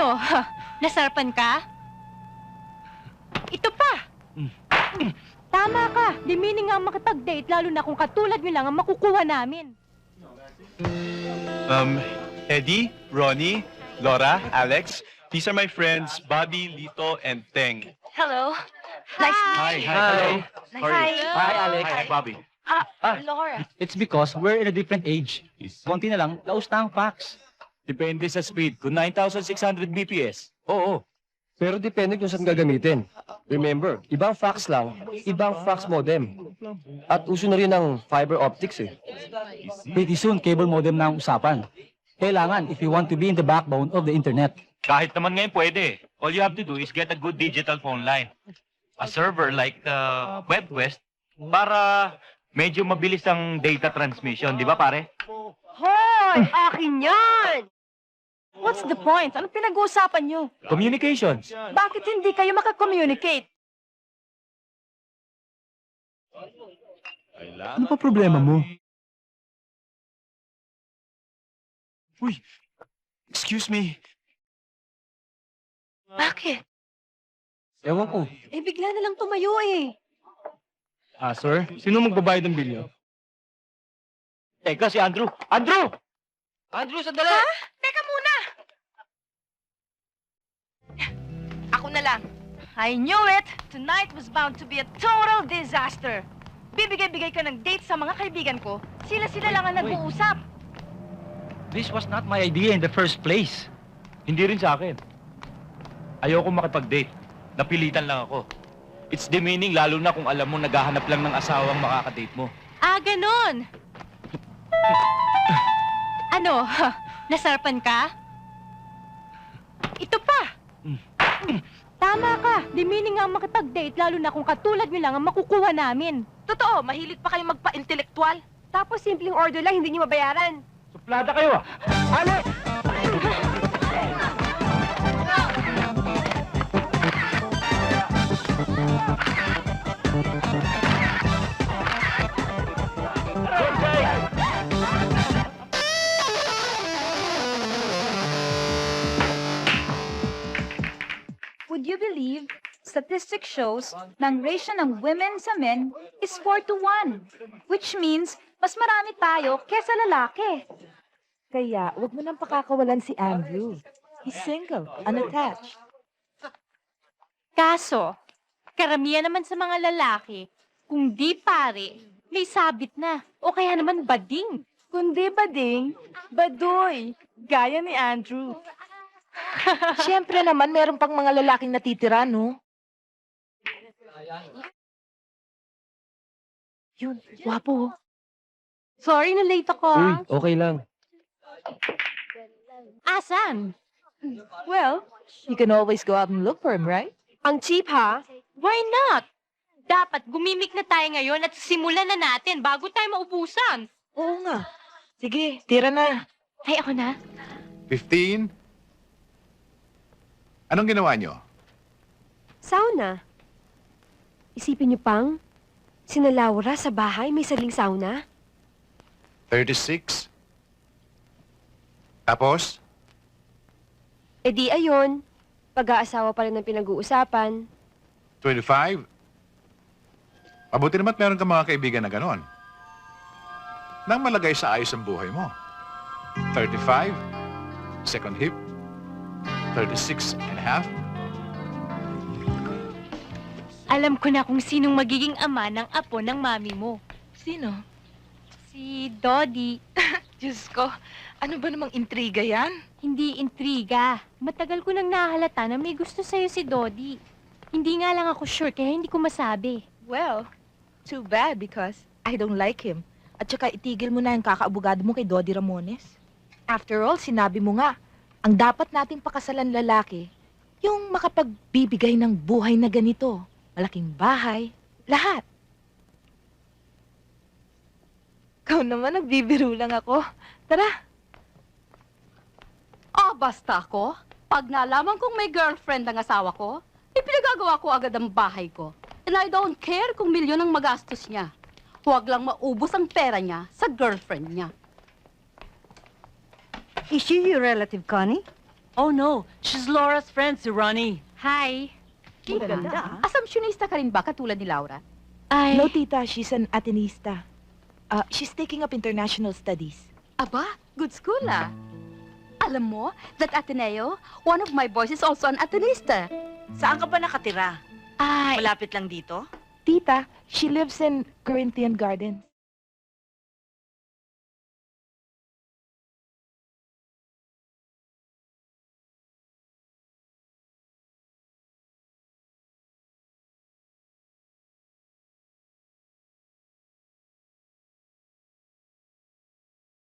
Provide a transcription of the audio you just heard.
Ano? Nasarapan ka? Ito pa! Tama ka! Di nga ang makipag-date, lalo na kung katulad nyo lang ang makukuha namin. Um, Eddie, Ronnie, Laura, Alex, these are my friends Bobby, Lito, and Teng. Hello. Nice Hi, hi, hello. Hi. Hi. Hi, Alex. Hi, Bobby. Ah, Ah. Laura. It's because we're in a different age. Konti na lang, laos na ang fax. Depende sa speed. Kung 9,600 BPS, oo. Pero depende kung saan gagamitin. Remember, ibang fax lang, ibang fax modem. At uso na rin ang fiber optics eh. Pretty soon, cable modem na ang usapan. Kailangan if you want to be in the backbone of the internet. Kahit naman ngayon pwede. All you have to do is get a good digital phone line. A server like uh, WebQuest para medyo mabilis ang data transmission, di ba pare? Hoy! Akin yan! What's the point? Anong pinag-uusapan nyo? Communications. Bakit hindi kayo makakommunicate? Ano pa problema mo? Excuse me. Bakit? Ewan ko. Eh, bigla na lang tumayo eh. Ah, sir? Sino magbabayad ng bilyo? Teka, si Andrew. Andrew! Andrew, sandali! Teka muna! Na lang. I knew it! Tonight was bound to be a total disaster. Bibigay-bigay ka ng date sa mga kaibigan ko. Sila-sila lang ang nag-uusap. This was not my idea in the first place. Hindi rin sa akin. Ayoko makipag-date. Napilitan lang ako. It's demeaning lalo na kung alam mo naghahanap lang ng asawang makakadate mo. Ah, ganon! ano? Nasarapan ka? Ito pa! Tama ka! Di nga ang makipag-date, lalo na kung katulad nyo lang ang makukuha namin. Totoo, mahilig pa kayo magpa-intelektual. Tapos simpleng order lang, hindi nyo mabayaran. Suplada kayo ah! Would you believe statistics shows na ang ratio ng women sa men is 4 to 1, which means mas marami tayo kesa lalaki. Kaya, wag mo nang pakakawalan si Andrew. He's single, unattached. Kaso, karamihan naman sa mga lalaki, kung di pare, may sabit na. O kaya naman bading. Kundi bading, badoy, gaya ni Andrew. Siyempre naman, meron pang mga lalaking natitira, no? Yun, wapo. Sorry na late ako. Uy, ah. okay lang. Asan? Well, you can always go out and look for him, right? Ang cheap ha? Why not? Dapat gumimik na tayo ngayon at simulan na natin bago tayo maubusan. Oo nga. Sige, tira na. Ay, ako na. 15? Anong ginawa nyo? Sauna. Isipin niyo pang, sina Laura sa bahay may saling sauna. 36? Tapos? E di ayon, pag-aasawa pa rin ang pinag-uusapan. 25? Mabuti naman meron ka mga kaibigan na ganon. Nang malagay sa ayos ang buhay mo. 35? Second hip? 36 and a half? Alam ko na kung sinong magiging ama ng apo ng mami mo. Sino? Si Dodi. Diyos ko, ano ba namang intriga yan? Hindi intriga. Matagal ko nang nahalata na may gusto sa'yo si Dodi. Hindi nga lang ako sure kaya hindi ko masabi. Well, too bad because I don't like him. At saka itigil mo na yung kakaabogado mo kay Dodi Ramones. After all, sinabi mo nga, ang dapat nating pakasalan lalaki, yung makapagbibigay ng buhay na ganito. Malaking bahay, lahat. Ikaw naman, nagbibiro lang ako. Tara. Ah, basta ako. Pag nalaman kong may girlfriend ang asawa ko, ipinagagawa ko agad ang bahay ko. And I don't care kung milyon ang magastos niya. Huwag lang maubos ang pera niya sa girlfriend niya. Is she your relative, Connie? Oh no, she's Laura's friend, si Ronnie. Hi. Assumptionista ka rin ba katulad ni Laura? Ay. No, tita, she's an Atenista. Uh, she's taking up international studies. Aba, good school ah. Alam mo, that Ateneo, one of my boys is also an Atenista. Saan ka ba nakatira? Ay. Malapit lang dito? Tita, she lives in Corinthian Gardens.